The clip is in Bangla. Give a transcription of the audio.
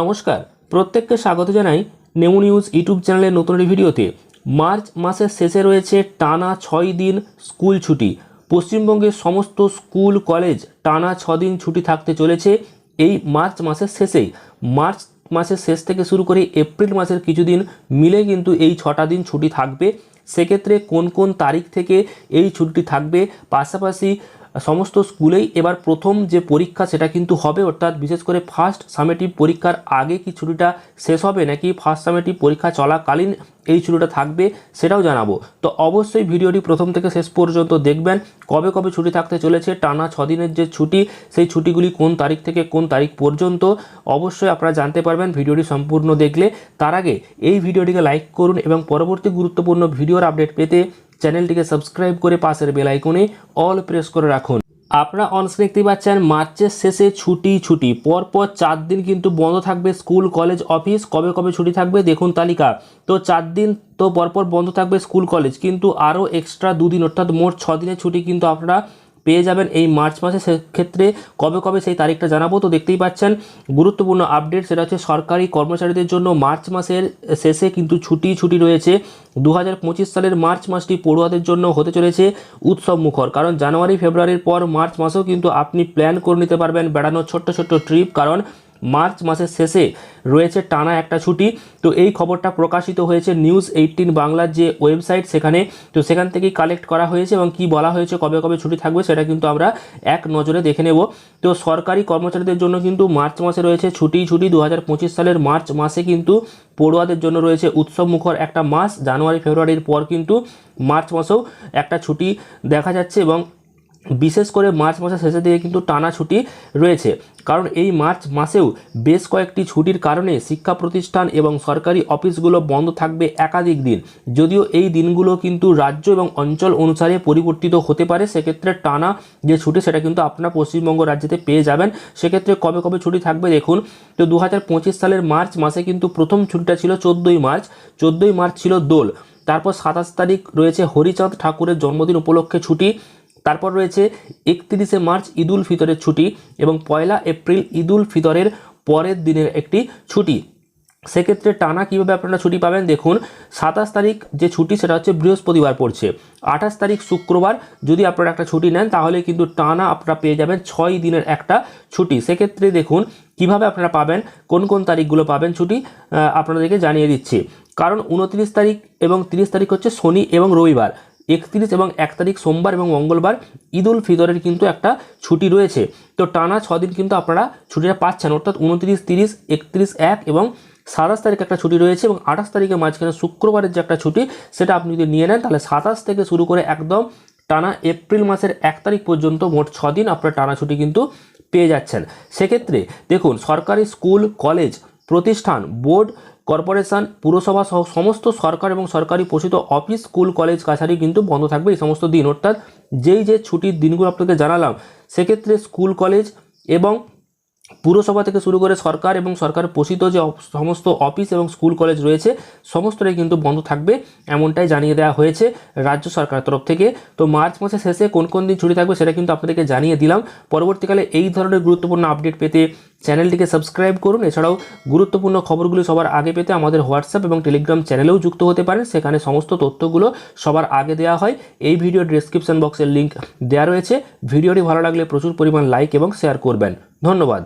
নমস্কার, প্রত্যেককে স্বাগত জানাই নেমু নিউজ ইউটিউব চ্যানেলের নতুন ভিডিওতে। মার্চ মাসের শেষে রয়েছে টানা ছয় দিন স্কুল ছুটি। পশ্চিমবঙ্গের সমস্ত স্কুল, কলেজ টানা দিন ছুটি থাকতে চলেছে এই মার্চ মাসের শেষেই। মার্চ মাসের শেষ থেকে শুরু করে এপ্রিল মাসের কিছুদিন মিলে কিন্তু এই ছটা দিন ছুটি থাকবে। সেক্ষেত্রে কোন কোন তারিখ থেকে এই ছুটিটি থাকবে? পাশাপাশি সমস্ত স্কুলেই এবার প্রথম যে পরীক্ষা সেটা কিন্তু হবে, অর্থাৎ বিশেষ করে ফার্স্ট সামেটিভ পরীক্ষার আগে কি ছুটিটা শেষ হবে নাকি ফার্স্ট সামেটিভ পরীক্ষা চলাকালীন এই ছুটিটা থাকবে সেটাও জানাব। তো অবশ্যই ভিডিওটি প্রথম থেকে শেষ পর্যন্ত দেখবেন, কবে কবে ছুটি থাকতে চলেছে, টানা ছদিনের যে ছুটি, সেই ছুটিগুলি কোন তারিখ থেকে কোন তারিখ পর্যন্ত, অবশ্যই আপনারা জানতে পারবেন ভিডিওটি সম্পূর্ণ দেখলে। তার আগে এই ভিডিওটিকে লাইক করুন এবং পরবর্তী গুরুত্বপূর্ণ ভিডিওর আপডেট পেতে চ্যানেলটিকে সাবস্ক্রাইব করে পাশের বেল আইকনে অল প্রেস করে রাখুন। আপনারা অনস্ক্রিন দেখতে পাচ্ছেন, মার্চের শেষে ছুটি ছুটি। পরপর চার দিন কিন্তু বন্ধ থাকবে স্কুল, কলেজ, অফিস। কবে কবে ছুটি থাকবে দেখুন তালিকা। তো চার দিন তো পরপর বন্ধ থাকবে স্কুল, কলেজ। কিন্তু আরও এক্সট্রা দুদিন, অর্থাৎ মোট ছ দিনের ছুটি কিন্তু আপনারা পেয়ে যাবেন এই মার্চ মাসে। সেক্ষেত্রে কবে কবে সেই তারিখটা জানাব তো দেখতেই পাচ্ছেন। গুরুত্বপূর্ণ আপডেট সেটা হচ্ছে সরকারি কর্মচারীদের জন্য মার্চ মাসের শেষে কিন্তু ছুটি ছুটি রয়েছে। দু হাজার পঁচিশ সালের মার্চ মাসটি পড়ুয়াদের জন্য হতে চলেছে উৎসব মুখর। কারণ জানুয়ারি, ফেব্রুয়ারির পর মার্চ মাসেও কিন্তু আপনি প্ল্যান করে নিতে পারবেন বেড়ানোর ছোট্ট ছোট্ট ট্রিপ কারণ মার্চ মাসের শেষে রয়েছে টানা একটা ছুটি। তো এই খবরটা প্রকাশিত হয়েছে নিউজ এইটিন বাংলার যে ওয়েবসাইট সেখানে। তো সেখান থেকেই কালেক্ট করা হয়েছে এবং কি বলা হয়েছে, কবে কবে ছুটি থাকবে সেটা কিন্তু আমরা এক নজরে দেখে নেব। তো সরকারি কর্মচারীদের জন্য কিন্তু মার্চ মাসে রয়েছে ছুটি। ছুটি দু হাজার পঁচিশ সালের মার্চ মাসে কিন্তু পড়ুয়াদের জন্য রয়েছে উৎসব মুখর একটা মাস। জানুয়ারি, ফেব্রুয়ারির পর কিন্তু মার্চ মাসেও একটা ছুটি দেখা যাচ্ছে এবং বিশেষ করে মার্চ মাসের শেষের দিকে কিন্তু টানা ছুটি রয়েছে। কারণ এই মার্চ মাসেও বেশ কয়েকটি ছুটির কারণে শিক্ষা প্রতিষ্ঠান এবং সরকারি অফিসগুলো বন্ধ থাকবে একাধিক দিন। যদিও এই দিনগুলো কিন্তু রাজ্য এবং অঞ্চল অনুসারে পরিবর্তিত হতে পারে, সেক্ষেত্রে টানা যে ছুটি সেটা কিন্তু আপনারা পশ্চিমবঙ্গ রাজ্যেতে পেয়ে যাবেন। সেক্ষেত্রে কবে কবে ছুটি থাকবে দেখুন। তো দু হাজার পঁচিশ সালের মার্চ মাসে কিন্তু প্রথম ছুটিটা ছিল চোদ্দোই মার্চ। চোদ্দোই মার্চ ছিল দোল। তারপর সাতাশ তারিখ রয়েছে হরিচাঁদ ঠাকুরের জন্মদিন উপলক্ষে ছুটি। তারপর রয়েছে একত্রিশে মার্চ ঈদুল ফিতরের ছুটি এবং পয়লা এপ্রিল ঈদুল ফিতরের পরের দিনের একটি ছুটি। সেক্ষেত্রে টানা কীভাবে আপনারা ছুটি পাবেন? দেখুন, সাতাশ তারিখ যে ছুটি, সেটা হচ্ছে বৃহস্পতিবার পড়ছে। আঠাশ তারিখ শুক্রবার যদি আপনারা একটা ছুটি নেন, তাহলে কিন্তু টানা আপনারা পেয়ে যাবেন ছয় দিনের একটা ছুটি। সেক্ষেত্রে দেখুন, কীভাবে আপনারা পাবেন, কোন কোন তারিখগুলো পাবেন ছুটি আপনাদেরকে জানিয়ে দিচ্ছি। কারণ উনত্রিশ তারিখ এবং তিরিশ তারিখ হচ্ছে শনি এবং রবিবার। একত্রিশ এবং এক তারিখ সোমবার এবং মঙ্গলবার ঈদ উল ফিতরের কিন্তু একটা ছুটি রয়েছে। তো টানা ছদিন কিন্তু আপনারা ছুটিটা পাচ্ছেন। অর্থাৎ উনত্রিশ, তিরিশ, একত্রিশ, এক এবং সাতাশ তারিখ একটা ছুটি রয়েছে এবং আঠাশ তারিখের মাঝখানে শুক্রবারের যে একটা ছুটি সেটা আপনি যদি নিয়ে নেন তাহলে সাতাশ থেকে শুরু করে একদম টানা এপ্রিল মাসের এক তারিখ পর্যন্ত মোট ছদিন আপনার টানা ছুটি কিন্তু পেয়ে যাচ্ছেন। সেক্ষেত্রে দেখুন, সরকারি স্কুল, কলেজ, প্রতিষ্ঠান, বোর্ড কর্পোরেশন, পুরসভা সহ সমস্ত সরকার এবং সরকারি পোষিত অফিস, স্কুল, কলেজ, কাছারি কিন্তু বন্ধ থাকবে এই সমস্ত দিন। অর্থাৎ যেই যে ছুটির দিনগুলো আপনাকে জানালাম, সেক্ষেত্রে স্কুল, কলেজ এবং পুরসভা থেকে শুরু করে সরকার এবং সরকার পোষিত যে সমস্ত অফিস এবং স্কুল, কলেজ রয়েছে, সমস্তটাই কিন্তু বন্ধ থাকবে এমনটাই জানিয়ে দেওয়া হয়েছে রাজ্য সরকারের তরফ থেকে। তো মার্চ মাসের শেষে কোন কোন দিন ছুটি থাকবে সেটা কিন্তু আপনাদেরকে জানিয়ে দিলাম। পরবর্তীকালে এই ধরনের গুরুত্বপূর্ণ আপডেট পেতে চ্যানেলটিকে সাবস্ক্রাইব করুন। এছাড়াও গুরুত্বপূর্ণ খবরগুলি সবার আগে পেতে আমাদের হোয়াটসঅ্যাপ এবং টেলিগ্রাম চ্যানেলেও যুক্ত হতে পারেন। সেখানে সমস্ত তথ্যগুলো সবার আগে দেওয়া হয়। এই ভিডিও ডিসক্রিপশন বক্সের লিঙ্ক দেওয়া রয়েছে। ভিডিওটি ভালো লাগলে প্রচুর পরিমাণ লাইক এবং শেয়ার করবেন। ধন্যবাদ।